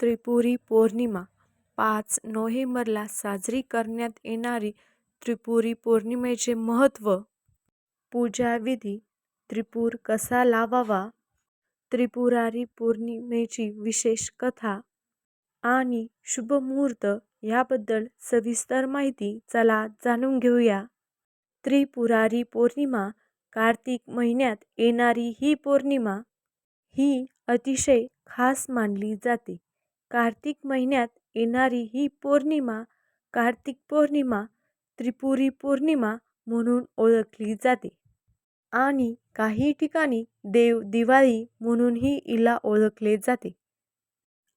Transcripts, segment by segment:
त्रिपुरी पौर्णिमा पाच नोव्हेंबरला साजरी करण्यात येणारी त्रिपुरी पौर्णिमेचे महत्त्व, पूजाविधी, त्रिपूर कसा लावावा, त्रिपुरारी पौर्णिमेची विशेष कथा आणि शुभ मुहूर्त याबद्दल सविस्तर माहिती चला जाणून घेऊया. त्रिपुरारी पौर्णिमा कार्तिक महिन्यात येणारी ही पौर्णिमा ही अतिशय खास मानली जाते. कार्तिक महिन्यात येणारी ही पौर्णिमा कार्तिक पौर्णिमा, त्रिपुरी पौर्णिमा म्हणून ओळखली जाते आणि काही ठिकाणी देव दिवाळी म्हणूनही हिला ओळखले जाते.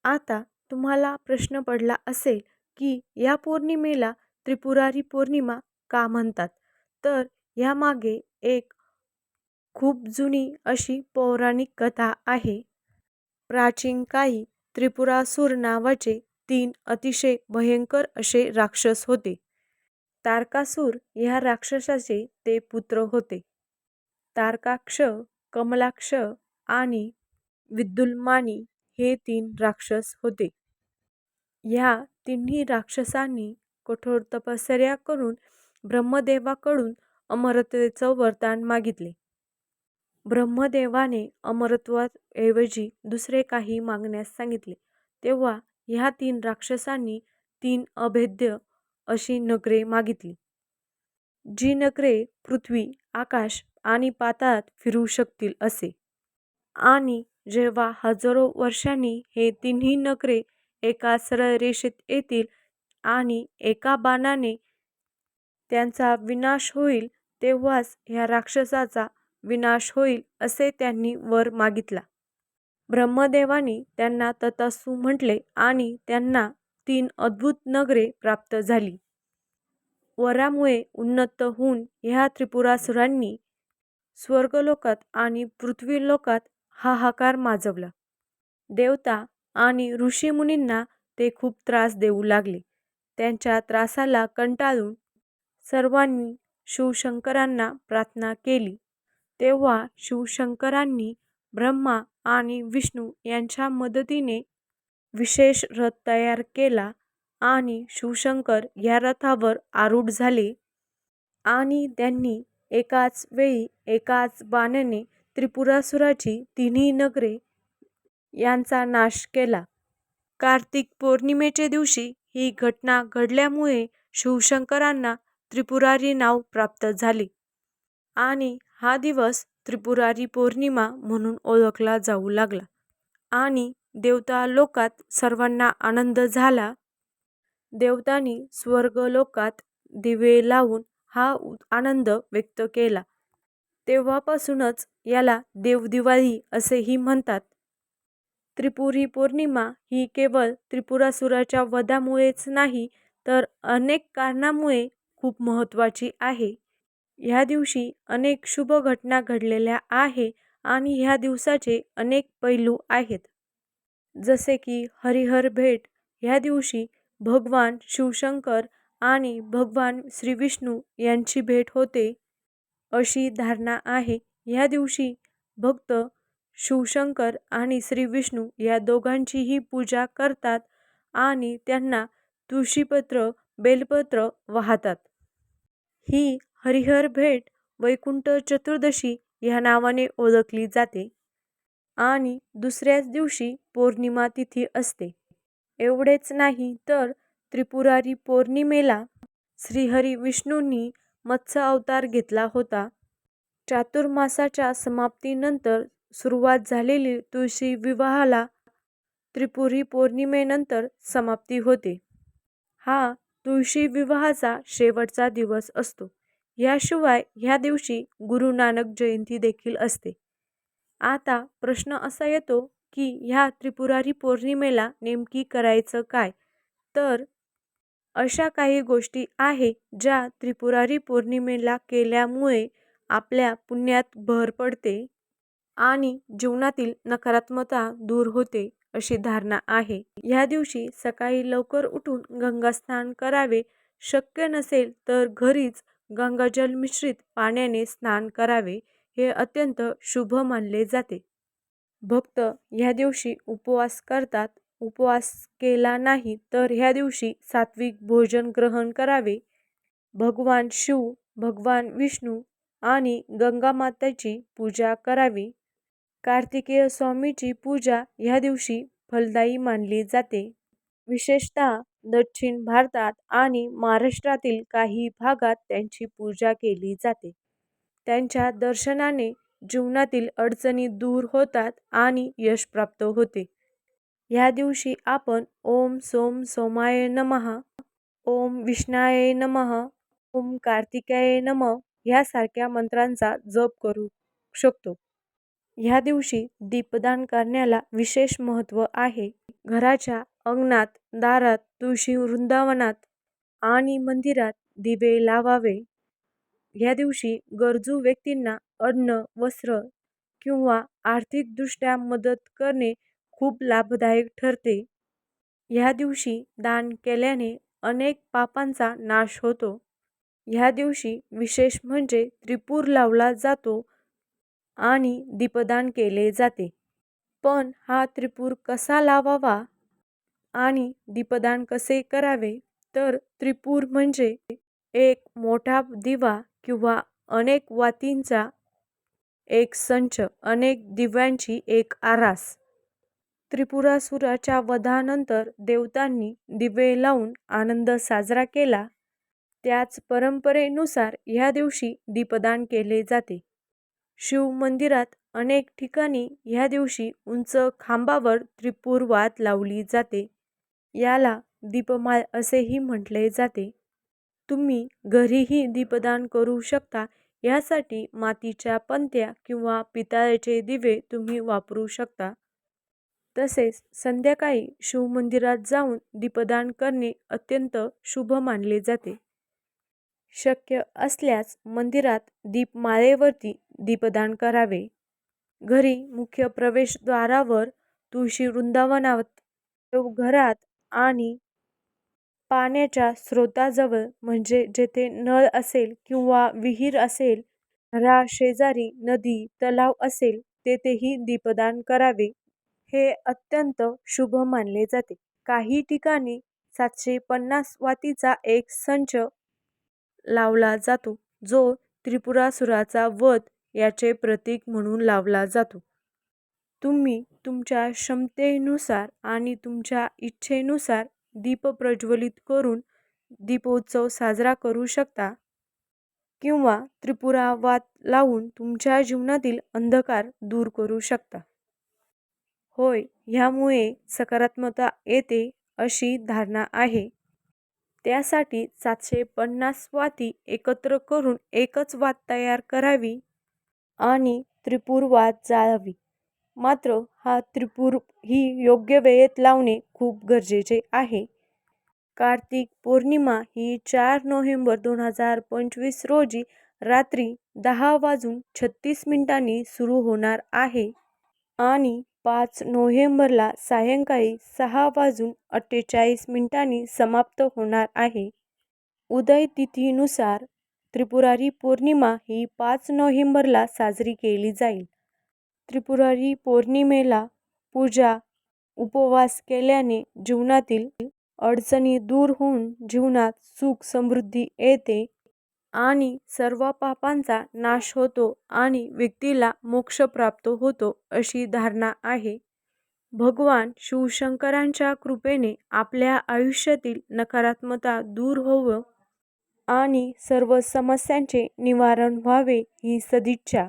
आता तुम्हाला प्रश्न पडला असेल की या पौर्णिमेला त्रिपुरारी पौर्णिमा का म्हणतात? तर यामागे एक खूप जुनी अशी पौराणिक कथा आहे. प्राचीन काळी त्रिपुरासूर नावाचे तीन अतिशय भयंकर असे राक्षस होते. तारकासूर ह्या राक्षसाचे ते पुत्र होते. तारकाक्ष, कमलाक्ष आणि विद्युन्मानी हे तीन राक्षस होते. ह्या तिन्ही राक्षसांनी कठोर तपश्चर्या करून ब्रह्मदेवाकडून अमरतेचं वरदान मागितले. ब्रह्मदेवाने अमरत्वाऐवजी दुसरे काही मागण्यास सांगितले. तेव्हा ह्या तीन राक्षसांनी तीन अभेद्य अशी नगरे मागितली. जी नगरे पृथ्वी, आकाश आणि पाताळात फिरू शकतील असे. आणि जेव्हा हजारो वर्षांनी हे तिन्ही नगरे एका सरळ रेषेत येतील आणि एका बाणाने त्यांचा विनाश होईल तेव्हाच ह्या राक्षसाचा विनाश होईल असे त्यांनी वर मागितला. ब्रह्मदेवाने त्यांना तथास्तु म्हटले आणि त्यांना तीन अद्भुत नगरे प्राप्त झाली. वरामुळे उन्नत होऊन ह्या त्रिपुरासुरांनी स्वर्गलोकात आणि पृथ्वीलोकात हाहाकार माजवला. देवता आणि ऋषीमुनींना ते खूप त्रास देऊ लागले. त्यांच्या त्रासाला कंटाळून सर्वांनी शिवशंकरांना प्रार्थना केली. तेव्हा शिवशंकरांनी ब्रह्मा आणि विष्णू यांच्या मदतीने विशेष रथ तयार केला आणि शिवशंकर या रथावर आरूढ झाले आणि त्यांनी एकाच वेळी एकाच बाणाने त्रिपुरासुराची तिन्ही नगरे यांचा नाश केला. कार्तिक पौर्णिमेच्या दिवशी ही घटना घडल्यामुळे शिवशंकरांना त्रिपुरारी नाव प्राप्त झाले आणि हा दिवस त्रिपुरारी पौर्णिमा म्हणून ओळखला जाऊ लागला. आणि देवतालोकात सर्वांना आनंद झाला. देवतांनी स्वर्गलोकात दिवे लावून हा आनंद व्यक्त केला. तेव्हापासूनच याला देवदिवाळी असेही म्हणतात. त्रिपुरी पौर्णिमा ही केवळ त्रिपुरासुराच्या वधामुळेच नाही तर अनेक कारणामुळे खूप महत्त्वाची आहे. ह्या दिवशी अनेक शुभ घटना घडलेल्या आहे आणि ह्या दिवसाचे अनेक पैलू आहेत. जसे की हरिहर भेट ह्या दिवशी भगवान शिवशंकर आणि भगवान श्रीविष्णू यांची भेट होते अशी धारणा आहे. ह्या दिवशी भक्त शिवशंकर आणि श्रीविष्णू या दोघांचीही पूजा करतात आणि त्यांना तुळशीपत्र, बेलपत्र वाहतात. ही हरिहर भेट वैकुंठ चतुर्दशी ह्या नावाने ओळखली जाते आणि दुसऱ्याच दिवशी पौर्णिमा तिथी असते. एवढेच नाही तर त्रिपुरारी पौर्णिमेला श्रीहरी विष्णूंनी मत्स्य अवतार घेतला होता. चातुर्मासाच्या समाप्तीनंतर सुरुवात झालेली तुळशी विवाहाला त्रिपुरी पौर्णिमेनंतर समाप्ती होते. हा तुळशी विवाहाचा शेवटचा दिवस असतो. याशिवाय ह्या दिवशी गुरु नानक जयंती देखील असते. आता प्रश्न असा येतो की ह्या त्रिपुरारी पौर्णिमेला नेमकी करायचं काय? तर अशा काही गोष्टी आहे ज्या त्रिपुरारी पौर्णिमेला केल्यामुळे आपल्या पुण्यात भर पडते आणि जीवनातील नकारात्मकता दूर होते अशी धारणा आहे. ह्या दिवशी सकाळी लवकर उठून गंगास्नान करावे. शक्य नसेल तर घरीच गंगाजल मिश्रित पाण्याने स्नान करावे. हे अत्यंत शुभ मानले जाते. भक्त ह्या दिवशी उपवास करतात. उपवास केला नाही तर ह्या दिवशी सात्विक भोजन ग्रहण करावे भगवान शिव भगवान विष्णू आणि गंगामातेची पूजा करावी कार्तिकेय स्वामीची पूजा ह्या दिवशी फलदायी मानली जाते विशेषतः दक्षिण भारतात आणि महाराष्ट्रातील काही भागात त्यांची पूजा केली जाते. त्यांच्या दर्शनाने जीवनातील अडचणी दूर होतात आणि यश प्राप्त होते. ह्या दिवशी आपण ओम सोम सोमाय नमः ओम विष्णाय नमः ओम कार्तिकाय नमः ह्यासारख्या मंत्रांचा जप करू शकतो. ह्या दिवशी दीपदान करण्याला विशेष महत्त्व आहे. घराच्या अंगणात दारात तुळशी वृंदावनात आणि मंदिरात दिवे लावावे. ह्या दिवशी गरजू व्यक्तींना अन्न वस्त्र किंवा आर्थिकदृष्ट्या मदत करणे खूप लाभदायक ठरते. ह्या दिवशी दान केल्याने अनेक पापांचा नाश होतो. ह्या दिवशी विशेष म्हणजे त्रिपूर लावला जातो आणि दीपदान केले जाते. पण हा त्रिपूर कसा लावावा आणि दीपदान कसे करावे? तर त्रिपूर म्हणजे एक मोठा दिवा किंवा अनेक वातींचा एक संच अनेक दिव्यांची एक आरास. त्रिपुरासुराच्या वधानंतर देवतांनी दिवे लावून आनंद साजरा केला. त्याच परंपरेनुसार ह्या दिवशी दीपदान केले जाते. शिव मंदिरात अनेक ठिकाणी ह्या दिवशी उंच खांबावर त्रिपूर वात लावली जाते. याला दीपमाळ असेही म्हटले जाते. तुम्ही घरीही दीपदान करू शकता. यासाठी मातीच्या पंत्या किंवा पितळेचे दिवे तुम्ही वापरू शकता. तसेच संध्याकाळी शिवमंदिरात जाऊन दीपदान करणे अत्यंत शुभ मानले जाते. शक्य असल्यास मंदिरात दीपमाळेवरती दीपदान करावे. घरी मुख्य प्रवेशद्वारावर तुळशी वृंदावनात देवघरात आणि पाण्याच्या स्रोताजवळ म्हणजे जेथे नळ असेल किंवा विहीर असेल घराशेजारी नदी तलाव असेल तेथेही दीपदान करावे. हे अत्यंत शुभ मानले जाते. काही ठिकाणी सातशे पन्नास वातीचा एक संच लावला जातो जो त्रिपुरासुराचा वध याचे प्रतीक म्हणून लावला जातो. तुम्ही तुमच्या क्षमतेनुसार आणि तुमच्या इच्छेनुसार दीप प्रज्वलित करून दीपोत्सव साजरा करू शकता किंवा त्रिपुरा वात लावून तुमच्या जीवनातील अंधकार दूर करू शकता. होय ह्यामुळे सकारात्मकता येते अशी धारणा आहे. त्यासाठी सातशे पन्नास वाती एकत्र करून एकच वात तयार करावी आणि त्रिपूर वात जाळावी. मात्र हा त्रिपूर ही योग्य वेळेत लावणे खूप गरजेचे आहे. कार्तिक पौर्णिमा ही चार नोव्हेंबर दोन हजार पंचवीस रोजी रात्री दहा वाजून छत्तीस मिनिटांनी सुरू होणार आहे आणि पाच नोव्हेंबरला सायंकाळी सहा वाजून अठ्ठेचाळीस मिनिटांनी समाप्त होणार आहे. उदय तिथीनुसार त्रिपुरारी पौर्णिमा ही पाच नोव्हेंबरला साजरी केली जाईल. त्रिपुरारी पौर्णिमेला पूजा उपवास केल्याने जीवनातील अडचणी दूर होऊन जीवनात सुख समृद्धी येते. आणि सर्व पापांचा नाश होतो आणि व्यक्तीला मोक्ष प्राप्त होतो अशी धारणा आहे. भगवान शिवशंकरांच्या कृपेने आपल्या आयुष्यातील नकारात्मकता दूर होवं आणि सर्व समस्यांचे निवारण व्हावे ही सदिच्छा.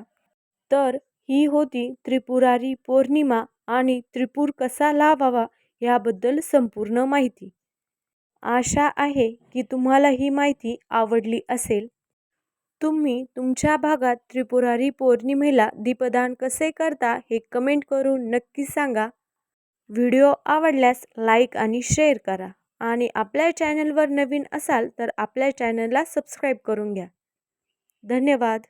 तर ही होती त्रिपुरारी पौर्णिमा आणि त्रिपूर कसा लावावा याबद्दल संपूर्ण माहिती. आशा आहे की तुम्हाला ही माहिती आवडली असेल. तुम्ही तुमच्या भागात त्रिपुरारी पौर्णिमेला दीपदान कसे करता हे कमेंट करून नक्की सांगा. व्हिडिओ आवडल्यास लाईक आणि शेअर करा आणि आपल्या चॅनलवर नवीन असाल तर आपल्या चॅनलला सबस्क्राईब करून घ्या. धन्यवाद.